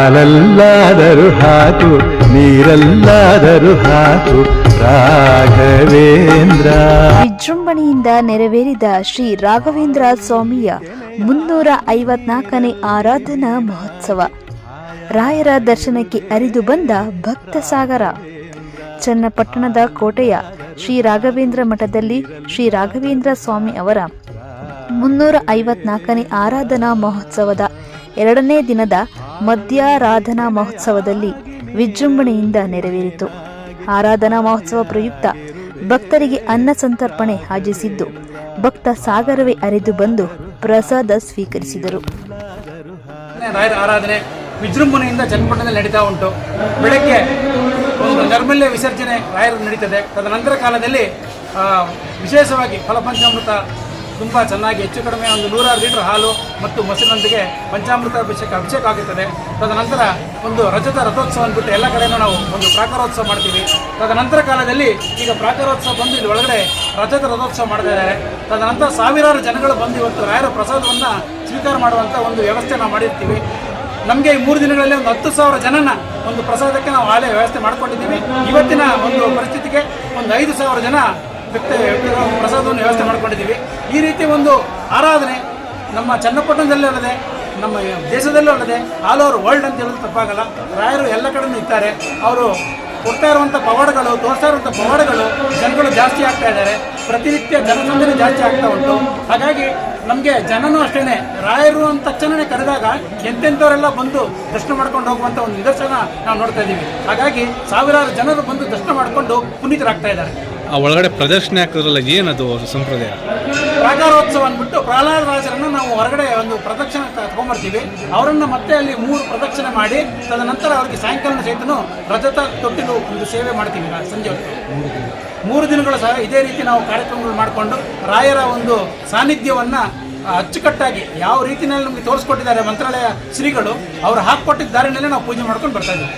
ಹಾಲಲ್ಲಾದರೂ ಹಾಕು, ನೀರಲ್ಲಾದರೂ ಹಾಕು, ರಾಘವೇಂದ್ರ. ವಿಜೃಂಭಣೆಯಿಂದ ನೆರವೇರಿದ ಶ್ರೀ ರಾಘವೇಂದ್ರ ಸ್ವಾಮಿಯ ಮುನ್ನೂರ ಐವತ್ನಾಲ್ಕನೇ ಆರಾಧನಾ ಮಹೋತ್ಸವ. ರಾಯರ ದರ್ಶನಕ್ಕೆ ಅರಿದು ಬಂದ ಭಕ್ತ ಸಾಗರ. ಚನ್ನಪಟ್ಟಣದ ಕೋಟೆಯ ಶ್ರೀ ರಾಘವೇಂದ್ರ ಮಠದಲ್ಲಿ ಶ್ರೀ ರಾಘವೇಂದ್ರ ಸ್ವಾಮಿ ಅವರ ಮುನ್ನೂರ ಐವತ್ನಾಲ್ಕನೇ ಆರಾಧನಾ ಮಹೋತ್ಸವದ ಎರಡನೇ ದಿನದ ಮಧ್ಯಾರಾಧನಾ ಮಹೋತ್ಸವದಲ್ಲಿ ವಿಜೃಂಭಣೆಯಿಂದ ನೆರವೇರಿತು. ಆರಾಧನಾ ಮಹೋತ್ಸವ ಪ್ರಯುಕ್ತ ಭಕ್ತರಿಗೆ ಅನ್ನ ಸಂತರ್ಪಣೆ ಹಾಜಿಸಿದ್ದು, ಭಕ್ತ ಸಾಗರವೇ ಅರಿದು ಬಂದು ಪ್ರಸಾದ ಸ್ವೀಕರಿಸಿದರು. ರಾಯರ ಆರಾಧನೆ ವಿಜೃಂಭಣೆಯಿಂದ ಚನ್ನಪಟ್ಟಣದಲ್ಲಿ ನಡೀತಾ ಉಂಟು. ಬೆಳಗ್ಗೆ ಒಂದು ನೈರ್ಮಲ್ಯ ವಿಸರ್ಜನೆ ರಾಯರು ನಡೀತದೆ. ತದನಂತರ ಕಾಲದಲ್ಲಿ ವಿಶೇಷವಾಗಿ ಫಲಪಂಚಾಮೃತ ತುಂಬ ಚೆನ್ನಾಗಿ ಹೆಚ್ಚು ಕಡಿಮೆ ಒಂದು ನೂರಾರು ಲೀಟರ್ ಹಾಲು ಮತ್ತು ಮೊಸರಿನೊಂದಿಗೆ ಪಂಚಾಮೃತ ಅಭಿಷೇಕ ಅಭಿಷೇಕ ಆಗುತ್ತದೆ. ತದನಂತರ ಒಂದು ರಜತ ರಥೋತ್ಸವ ಅಂದ್ಬಿಟ್ಟು ಎಲ್ಲ ಕಡೆಯೂ ನಾವು ಒಂದು ಪ್ರಾಕಾರೋತ್ಸವ ಮಾಡ್ತೀವಿ. ತದನಂತರ ಕಾಲದಲ್ಲಿ ಈಗ ಪ್ರಾಕಾರೋತ್ಸವ ಬಂದು ಇಲ್ಲಿ ಒಳಗಡೆ ರಜತ ರಥೋತ್ಸವ ಮಾಡ್ತಾ ಇದ್ದಾರೆ. ತದನಂತರ ಸಾವಿರಾರು ಜನಗಳು ಬಂದು ಇವತ್ತು ರಾಯರ ಪ್ರಸಾದವನ್ನು ಸ್ವೀಕಾರ ಮಾಡುವಂಥ ಒಂದು ವ್ಯವಸ್ಥೆ ನಾವು ಮಾಡಿರ್ತೀವಿ. ನಮಗೆ ಈ ಮೂರು ದಿನಗಳಲ್ಲಿ ಒಂದು ಹತ್ತು ಸಾವಿರ ಜನನ ಒಂದು ಪ್ರಸಾದಕ್ಕೆ ನಾವು ಆಲಯ ವ್ಯವಸ್ಥೆ ಮಾಡ್ಕೊಂಡಿದ್ದೀವಿ. ಇವತ್ತಿನ ಒಂದು ಪರಿಸ್ಥಿತಿಗೆ ಒಂದು ಐದು ಸಾವಿರ ಜನ ವ್ಯಕ್ತಿ ಪ್ರಸಾದವನ್ನು ವ್ಯವಸ್ಥೆ ಮಾಡಿಕೊಂಡಿದ್ದೀವಿ. ಈ ರೀತಿ ಒಂದು ಆರಾಧನೆ ನಮ್ಮ ಚನ್ನಪಟ್ಟಣದಲ್ಲೇ ಅಲ್ಲದೆ, ನಮ್ಮ ದೇಶದಲ್ಲೂ ಅಲ್ಲದೆ ಆಲ್ ಓವರ್ ವರ್ಲ್ಡ್ ಅಂತ ಹೇಳೋದು ತಪ್ಪಾಗಲ್ಲ. ರಾಯರು ಎಲ್ಲ ಕಡೆಯೂ ಇದ್ದಾರೆ. ಅವರು ಕೊಡ್ತಾ ಇರುವಂಥ ಪವಾಡಗಳು, ತೋರಿಸ್ತಾ ಇರುವಂಥ ಪವಾಡಗಳು ಜನಗಳು ಜಾಸ್ತಿ ಆಗ್ತಾ ಇದ್ದಾರೆ. ಪ್ರತಿನಿತ್ಯ ಜನಸಂದಣಿ ಜಾಸ್ತಿ ಆಗ್ತಾ ಉಂಟು. ಹಾಗಾಗಿ ನಮಗೆ ಜನನೂ ಅಷ್ಟೇ ರಾಯರು ಅಂತ ತಕ್ಷಣನೇ ಕರೆದಾಗ ಎಂತೆಂಥವರೆಲ್ಲ ಬಂದು ದರ್ಶನ ಮಾಡ್ಕೊಂಡು ಹೋಗುವಂಥ ಒಂದು ನಿದರ್ಶನ ನಾವು ನೋಡ್ತಾ ಇದ್ದೀವಿ. ಹಾಗಾಗಿ ಸಾವಿರಾರು ಜನರು ಬಂದು ದರ್ಶನ ಮಾಡಿಕೊಂಡು ಪುನೀತರಾಗ್ತಾ ಇದ್ದಾರೆ. ಆ ಒಳಗಡೆ ಪ್ರದರ್ಶನ ಹಾಕಿದ್ರಲ್ಲ ಏನದು ಸಂಪ್ರದಾಯ? ಪ್ರಾಕಾರೋತ್ಸವ ಅಂದ್ಬಿಟ್ಟು ಪ್ರಹ್ಲಾದ ರಾಜರನ್ನು ನಾವು ಹೊರಗಡೆ ಒಂದು ಪ್ರದಕ್ಷಿಣೆ ತಗೊಂಡ್ಬರ್ತೀವಿ ಅವರನ್ನು ಮತ್ತೆ ಅಲ್ಲಿ ಮೂರು ಪ್ರದಕ್ಷಿಣೆ ಮಾಡಿ, ತದನಂತರ ಅವರಿಗೆ ಸಾಯಂಕಾಲ ಸಹಿತ ರಜತ ತೊಟ್ಟಿಲು ಒಂದು ಸೇವೆ ಮಾಡ್ತೀವಿ ಸಂಜೆ ಮೂರು ದಿನಗಳು ಸಹ ಇದೇ ರೀತಿ ನಾವು ಕಾರ್ಯಕ್ರಮಗಳು ಮಾಡಿಕೊಂಡು ರಾಯರ ಒಂದು ಸಾನ್ನಿಧ್ಯವನ್ನು ಅಚ್ಚುಕಟ್ಟಾಗಿ ಯಾವ ರೀತಿಯಲ್ಲಿ ನಮಗೆ ತೋರಿಸ್ಕೊಟ್ಟಿದ್ದಾರೆ ಮಂತ್ರಾಲಯ ಶ್ರೀಗಳು, ಅವರು ಹಾಕ್ಕೊಟ್ಟಿದ್ದ ದಾರಿನಲ್ಲೇ ನಾವು ಪೂಜೆ ಮಾಡ್ಕೊಂಡು ಬರ್ತಾ ಇದ್ದೀವಿ.